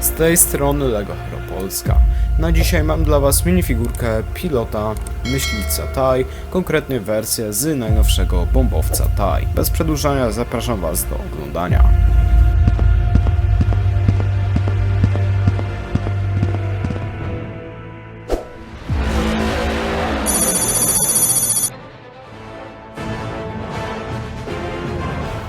Z tej strony Lego Hero Polska. Na dzisiaj mam dla Was minifigurkę pilota myśliwca TAI, konkretnie wersję z najnowszego bombowca TAI. Bez przedłużania zapraszam Was do oglądania.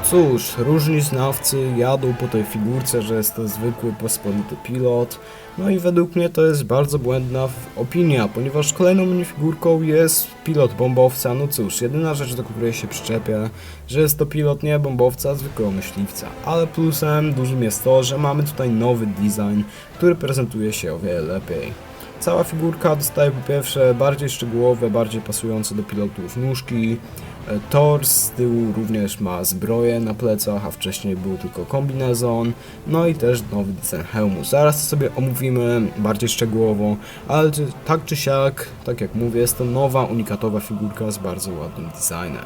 Cóż, różni znawcy jadą po tej figurce, że jest to zwykły, pospolity pilot. No i według mnie to jest bardzo błędna opinia, ponieważ kolejną minifigurką jest pilot bombowca. No cóż, jedyna rzecz, do której się przyczepia, że jest to pilot nie bombowca, zwykłego myśliwca. Ale plusem dużym jest to, że mamy tutaj nowy design, który prezentuje się o wiele lepiej. Cała figurka dostaje po pierwsze bardziej szczegółowe, bardziej pasujące do pilotów nóżki. E, Tors z tyłu również ma zbroję na plecach, a wcześniej był tylko kombinezon. No i też nowy design hełmu. Zaraz to sobie omówimy bardziej szczegółowo, ale tak czy siak, tak jak mówię, jest to nowa, unikatowa figurka z bardzo ładnym designem.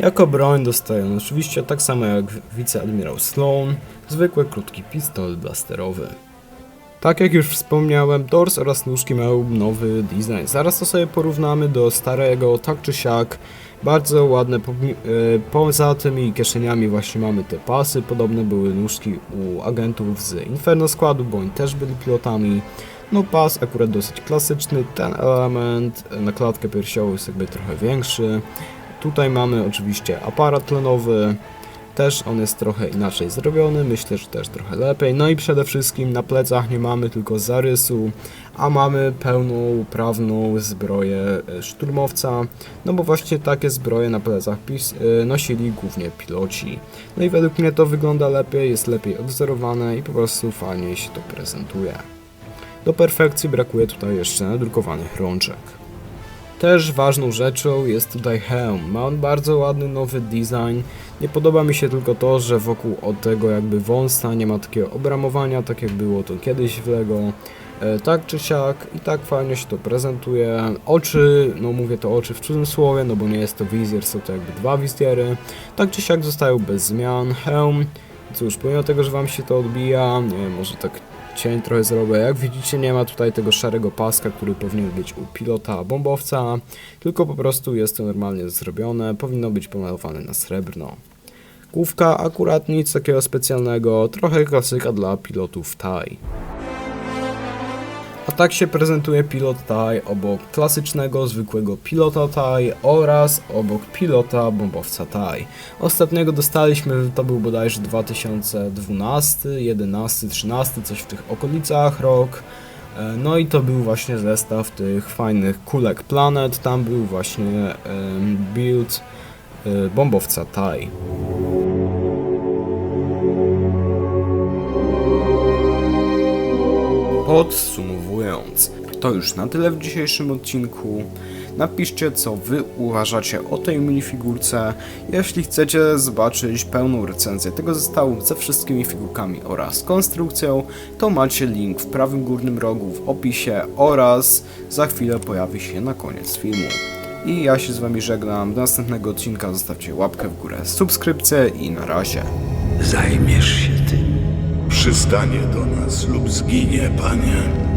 Jako broń dostają oczywiście tak samo jak wiceadmirał Sloan, zwykły krótki pistolet blasterowy. Tak jak już wspomniałem, tors oraz nóżki mają nowy design. Zaraz to sobie porównamy do starego, tak czy siak. Bardzo ładne, e, poza tymi kieszeniami właśnie mamy te pasy, podobne były nóżki u agentów z Inferno składu, bo oni też byli pilotami. No pas akurat dosyć klasyczny, ten element na klatkę piersiową jest jakby trochę większy. Tutaj mamy oczywiście aparat tlenowy, też on jest trochę inaczej zrobiony, myślę, że też trochę lepiej. No i przede wszystkim na plecach nie mamy tylko zarysu, a mamy pełną, prawną zbroję e, szturmowca. No bo właśnie takie zbroje na plecach e, nosili głównie piloci. No i według mnie to wygląda lepiej, jest lepiej odwzorowane i po prostu fajnie się to prezentuje. Do perfekcji brakuje tutaj jeszcze nadrukowanych rączek. Też ważną rzeczą jest tutaj hełm. Ma on bardzo ładny nowy design. Nie podoba mi się tylko to, że wokół od tego jakby wąsa nie ma takiego obramowania, tak jak było to kiedyś w Lego. E, tak czy siak i tak fajnie się to prezentuje. Oczy, no mówię to oczy w cudzysłowie, no bo nie jest to wizjer, są to jakby dwa wizjery. Tak czy siak zostają bez zmian. Hełm, cóż, pomimo tego, że wam się to odbija, nie wiem, może tak cień trochę zrobię. Jak widzicie nie ma tutaj tego szarego paska, który powinien być u pilota bombowca, tylko po prostu jest to normalnie zrobione, powinno być pomalowane na srebrno. Główka akurat nic takiego specjalnego, trochę klasyka dla pilotów TAI. A tak się prezentuje pilot TAI obok klasycznego, zwykłego pilota TAI oraz obok pilota bombowca TAI. Ostatniego dostaliśmy, to był bodajże 2012, 11, 13, coś w tych okolicach rok. E, No i to był właśnie zestaw tych fajnych kulek Planet, tam był właśnie build e, bombowca TAI. Podsumowując, to już na tyle w dzisiejszym odcinku. Napiszcie, co wy uważacie o tej minifigurce. Jeśli chcecie zobaczyć pełną recenzję tego zestawu ze wszystkimi figurkami oraz konstrukcją, to macie link w prawym górnym rogu w opisie oraz za chwilę pojawi się na koniec filmu. I ja się z wami żegnam. Do następnego odcinka zostawcie łapkę w górę, subskrypcję i na razie. Zajmiesz się tym. Przystanie do nas lub zginie, panie.